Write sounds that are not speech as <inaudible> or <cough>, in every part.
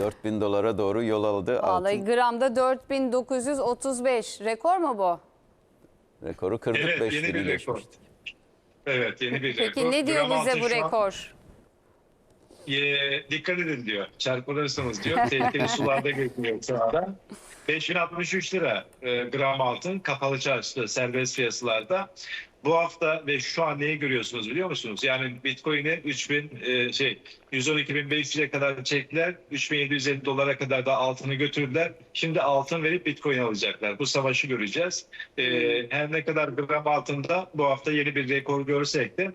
4000 dolara doğru yol aldı. Vallahi Altın gramda 4935. Rekor mu bu? rekoru kırdık Evet 5000'i yeni bir rekor. Evet yeni bir rekor. Peki ne diyor Gram bize altın bu şu an- rekor? Ee, dikkat edin diyor. Çarpılırsınız diyor. <laughs> Tehlikeli sularda geçmiyor şu anda. 5063 lira e, gram altın kapalı çarşıda serbest piyasalarda. Bu hafta ve şu an neyi görüyorsunuz biliyor musunuz? Yani Bitcoin'i 3000 e, şey 112.500'e kadar çektiler. 3750 dolara kadar da altını götürdüler. Şimdi altın verip Bitcoin alacaklar. Bu savaşı göreceğiz. E, her ne kadar gram altında bu hafta yeni bir rekor görsek de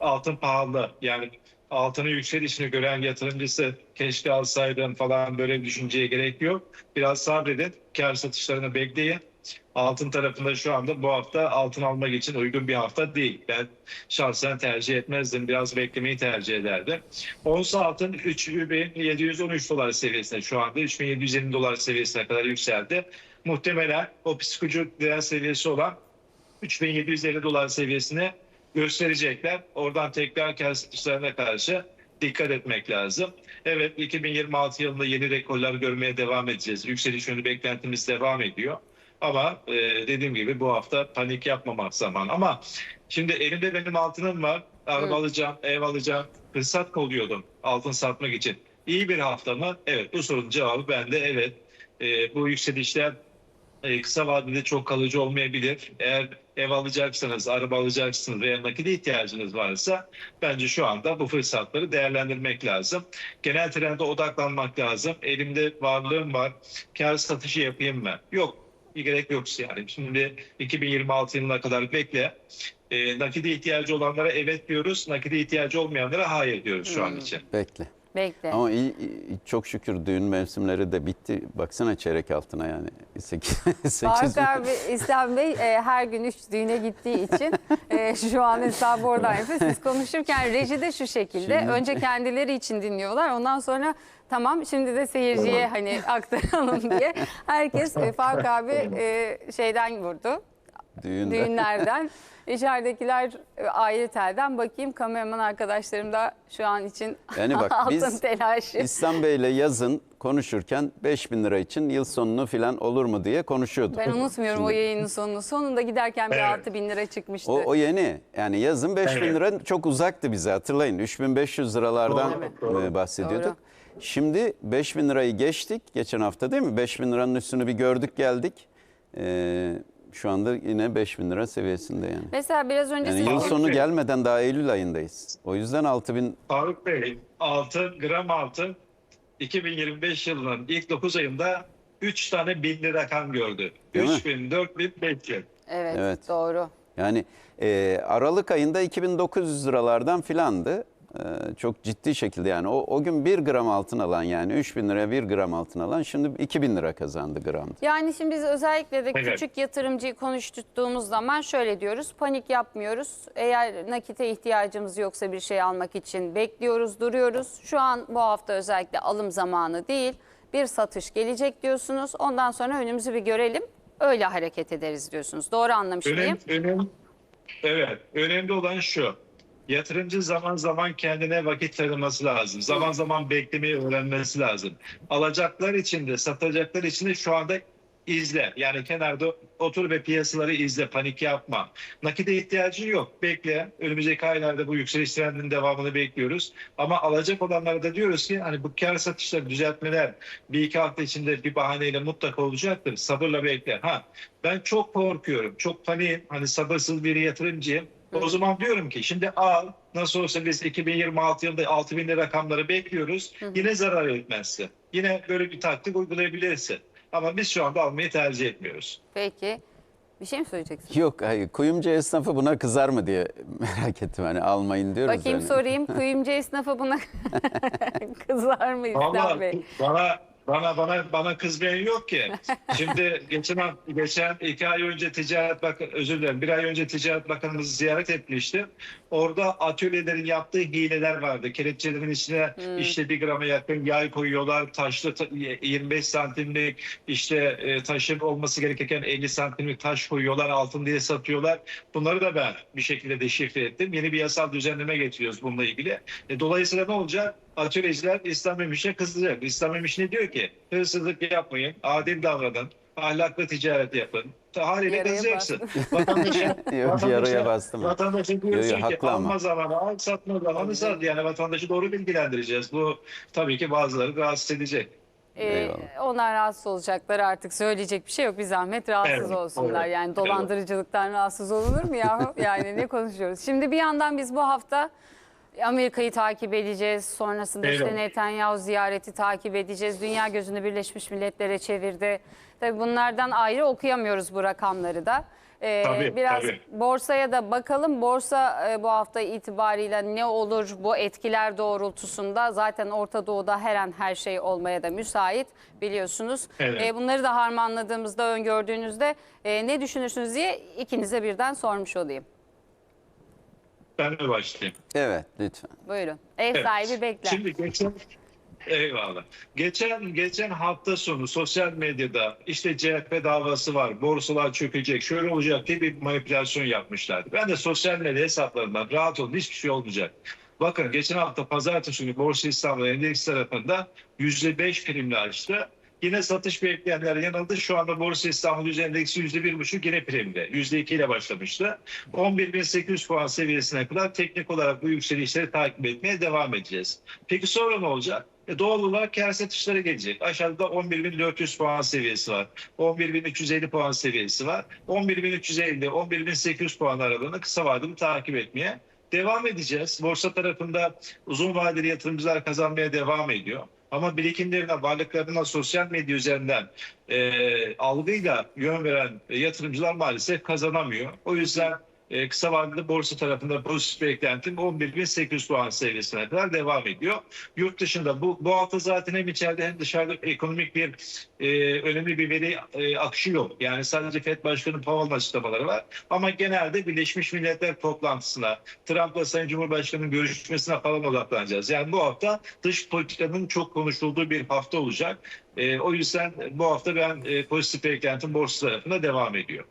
altın pahalı. Yani altının yükselişini gören yatırımcısı keşke alsaydım falan böyle düşünceye gerek yok. Biraz sabredin. Kar satışlarını bekleyin. Altın tarafında şu anda bu hafta altın almak için uygun bir hafta değil. Ben şahsen tercih etmezdim. Biraz beklemeyi tercih ederdim. Ons altın 3713 dolar seviyesinde şu anda 3750 dolar seviyesine kadar yükseldi. Muhtemelen o psikolojik direnç seviyesi olan 3750 dolar seviyesine gösterecekler. Oradan tekrar kar karşı dikkat etmek lazım. Evet 2026 yılında yeni rekorlar görmeye devam edeceğiz. Yükseliş yönlü beklentimiz devam ediyor. Ama e, dediğim gibi bu hafta panik yapmamak zaman. Ama şimdi elimde benim altınım var. Araba Hı. alacağım, ev alacağım. Fırsat koluyordum altın satmak için. İyi bir hafta mı? Evet bu sorunun cevabı bende evet. E, bu yükselişler e, kısa vadede çok kalıcı olmayabilir. Eğer ev alacaksanız, araba alacaksınız veya nakide ihtiyacınız varsa bence şu anda bu fırsatları değerlendirmek lazım. Genel trende odaklanmak lazım. Elimde varlığım var. Kar satışı yapayım mı? Yok. Bir gerek yok yani. Şimdi 2026 yılına kadar bekle. E, nakide ihtiyacı olanlara evet diyoruz. Nakide ihtiyacı olmayanlara hayır diyoruz şu an için. Bekle. Bekle. Ama iyi, iyi- çok şükür düğün mevsimleri de bitti. Baksana çeyrek altına yani. <laughs> 8, 8 Faruk abi İslam Bey e, her gün üç düğüne gittiği için e, şu an hesabı oradan yapıyor. Siz konuşurken rejide şu şekilde. Şimdi- Önce kendileri için dinliyorlar. Ondan sonra tamam şimdi de seyirciye hani aktaralım diye. Herkes e, Faruk abi e, şeyden vurdu. Düğünde. Düğünlerden. <laughs> İçeridekiler aile telden bakayım kameraman arkadaşlarım da şu an için Yani bak <laughs> altın biz telaşı. İhsan Bey'le yazın konuşurken 5000 lira için yıl sonunu falan olur mu diye konuşuyorduk. Ben unutmuyorum o yayının sonunu. Sonunda giderken bir Evet. 6 bin lira çıkmıştı. O, o yeni. Yani yazın 5000 Evet. lira çok uzaktı bize hatırlayın. 3500 liralardan Doğru, doğru. e, bahsediyorduk. Doğru. Şimdi 5000 lirayı geçtik geçen hafta değil mi? 5000 liranın üstünü bir gördük geldik. Ee, şu anda yine 5000 lira seviyesinde yani. Mesela biraz önce Yani siz yıl Faruk sonu Bey. gelmeden daha Eylül ayındayız. O yüzden 6000 Faruk Bey, altın, gram altın 2025 yılının ilk 9 ayında 3 tane binli rakam gördü. Değil mi? 3000, 4000, 5000. Evet, Evet. doğru. Yani e, Aralık ayında 2900 liralardan filandı. E, çok ciddi şekilde yani o, o gün 1 gram altın alan yani 3000 liraya 1 gram altın alan şimdi 2000 lira kazandı gramda. Yani şimdi biz özellikle de Evet. küçük yatırımcıyı konuştuğumuz zaman şöyle diyoruz. Panik yapmıyoruz. Eğer nakite ihtiyacımız yoksa bir şey almak için bekliyoruz, duruyoruz. Şu an bu hafta özellikle alım zamanı değil. Bir satış gelecek diyorsunuz. Ondan sonra önümüzü bir görelim. Öyle hareket ederiz diyorsunuz. Doğru anlamış mıyım? önem, evet, önemli olan şu. Yatırımcı zaman zaman kendine vakit tanıması lazım. Zaman zaman beklemeyi öğrenmesi lazım. Alacaklar için de satacaklar için de şu anda izle. Yani kenarda otur ve piyasaları izle. Panik yapma. Nakide ihtiyacın yok. Bekle. Önümüzdeki aylarda bu yükseliş trendinin devamını bekliyoruz. Ama alacak olanlara da diyoruz ki hani bu kar satışları düzeltmeler bir iki hafta içinde bir bahaneyle mutlaka olacaktır. Sabırla bekle. Ha ben çok korkuyorum. Çok paniğim. Hani sabırsız bir yatırımcıyım. O zaman diyorum ki şimdi al. Nasıl olsa biz 2026 yılında 6 bin lira rakamları bekliyoruz. Yine zarar etmezsin. Yine böyle bir taktik uygulayabilirsin. Ama biz şu anda almayı tercih etmiyoruz. Peki. Bir şey mi söyleyeceksin? Yok hayır kuyumcu esnafı buna kızar mı diye <laughs> merak ettim hani almayın diyoruz. Bakayım yani. sorayım. <laughs> Kuyumcu esnafı buna <laughs> kızar mı İslam Bey? bana bana bana bana kızmayan yok ki. <laughs> Şimdi geçen hafta- geçen iki ay önce Ticaret Bakanı özür dilerim bir ay önce Ticaret Bakanımızı ziyaret etmiştim. Orada atölyelerin yaptığı hileler vardı. Kelepçelerin içine işte bir grama yakın yay koyuyorlar. Taşlı ta- 25 santimlik işte e, taşın olması gerekirken 50 santimlik taş koyuyorlar. Altın diye satıyorlar. Bunları da ben bir şekilde deşifre ettim. Yeni bir yasal düzenleme getiriyoruz bununla ilgili. E, dolayısıyla ne olacak? Atölyeciler İslam Memiş'e kızacak. İslam Memiş ne diyor ki? Hırsızlık yapmayın, adil davranın, ahlaklı ticaret yapın. Haliyle kızacaksın. Vatandaşa, Yok, yaraya bastım. Vatandaşa Yo, diyorsun yo, ki haklı ama. alma zamanı al, satma zamanı sat. Yani vatandaşı doğru bilgilendireceğiz. Bu tabii ki bazıları rahatsız edecek. Ee, Eyvallah. onlar rahatsız olacaklar artık söyleyecek bir şey yok. Bir zahmet rahatsız Evet, olsunlar. evet, Yani dolandırıcılıktan rahatsız olunur mu yahu? <laughs> Yani ne konuşuyoruz? Şimdi bir yandan biz bu hafta Amerika'yı takip edeceğiz. Sonrasında işte Evet. Netanyahu ziyareti takip edeceğiz. Dünya gözünü Birleşmiş Milletler'e çevirdi. Tabii bunlardan ayrı okuyamıyoruz bu rakamları da. Ee, Tabii, biraz tabii. borsaya da bakalım. Borsa e, bu hafta itibariyle ne olur bu etkiler doğrultusunda zaten Orta Doğu'da her an her şey olmaya da müsait biliyorsunuz. Evet. E, bunları da harmanladığımızda öngördüğünüzde e, ne düşünürsünüz diye ikinize birden sormuş olayım. Ben de başlayayım. Evet lütfen. Buyurun. Ev Evet. sahibi bekler. Şimdi geçen Eyvallah. Geçen geçen hafta sonu sosyal medyada işte CHP davası var, borsalar çökecek, şöyle olacak diye bir manipülasyon yapmışlardı. Ben de sosyal medya hesaplarından rahat olun hiçbir şey olmayacak. Bakın geçen hafta pazartesi günü Borsa İstanbul Endeks tarafında %5 primle açtı. Yine satış bekleyenler yanıldı. Şu anda Borsa İstanbul Yüz Endeksi %1,5 yine primde. %2 ile başlamıştı. 11.800 puan seviyesine kadar teknik olarak bu yükselişleri takip etmeye devam edeceğiz. Peki sonra ne olacak? E doğal olarak kar satışları gelecek. Aşağıda 11.400 puan seviyesi var. 11.350 puan seviyesi var. 11.350 11.800 puan aralığını kısa vadeli takip etmeye devam edeceğiz. Borsa tarafında uzun vadeli yatırımcılar kazanmaya devam ediyor. Ama birikimlerine, varlıklarına sosyal medya üzerinden e, algıyla yön veren yatırımcılar maalesef kazanamıyor. O yüzden e, kısa vadeli borsa tarafında pozitif beklentim 11.800 puan seviyesine kadar devam ediyor. Yurt dışında bu, bu hafta zaten hem içeride hem dışarıda ekonomik bir e, önemli bir veri e, akışı yok. Yani sadece FED Başkanı Powell'ın açıklamaları var. Ama genelde Birleşmiş Milletler toplantısına, Trump'la Sayın Cumhurbaşkanı'nın görüşmesine falan odaklanacağız. Yani bu hafta dış politikanın çok konuşulduğu bir hafta olacak. E, o yüzden bu hafta ben e, pozitif beklentim borsa tarafında devam ediyor.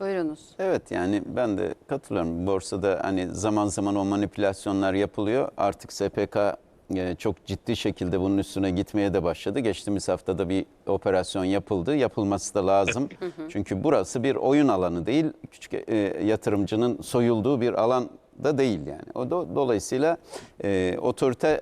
Buyurunuz. Evet yani ben de katılıyorum. Borsada hani zaman zaman o manipülasyonlar yapılıyor. Artık SPK e, çok ciddi şekilde bunun üstüne gitmeye de başladı. Geçtiğimiz haftada bir operasyon yapıldı. Yapılması da lazım. Çünkü burası bir oyun alanı değil. Küçük e, yatırımcının soyulduğu bir alan da değil yani. O do- dolayısıyla e, otorite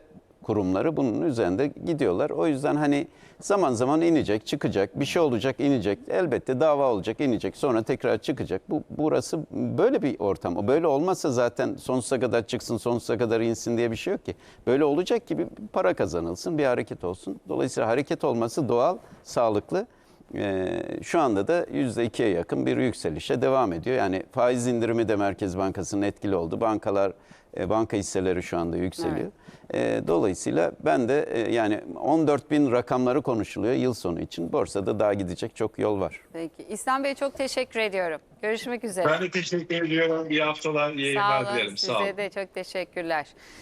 kurumları bunun üzerinde gidiyorlar. O yüzden hani zaman zaman inecek, çıkacak, bir şey olacak, inecek. Elbette dava olacak, inecek, sonra tekrar çıkacak. Bu burası böyle bir ortam. O böyle olmazsa zaten sonsuza kadar çıksın, sonsuza kadar insin diye bir şey yok ki. Böyle olacak gibi para kazanılsın, bir hareket olsun. Dolayısıyla hareket olması doğal, sağlıklı. Ee, şu anda da %2'ye yakın bir yükselişe devam ediyor. Yani faiz indirimi de Merkez Bankası'nın etkili oldu. Bankalar, banka hisseleri şu anda yükseliyor. E, dolayısıyla ben de e, yani 14 bin rakamları konuşuluyor yıl sonu için. Borsada daha gidecek çok yol var. Peki. İslam Bey çok teşekkür ediyorum. Görüşmek üzere. Ben de teşekkür ediyorum. İyi haftalar, iyi yayınlar dilerim. Sağ olun. Size de çok teşekkürler.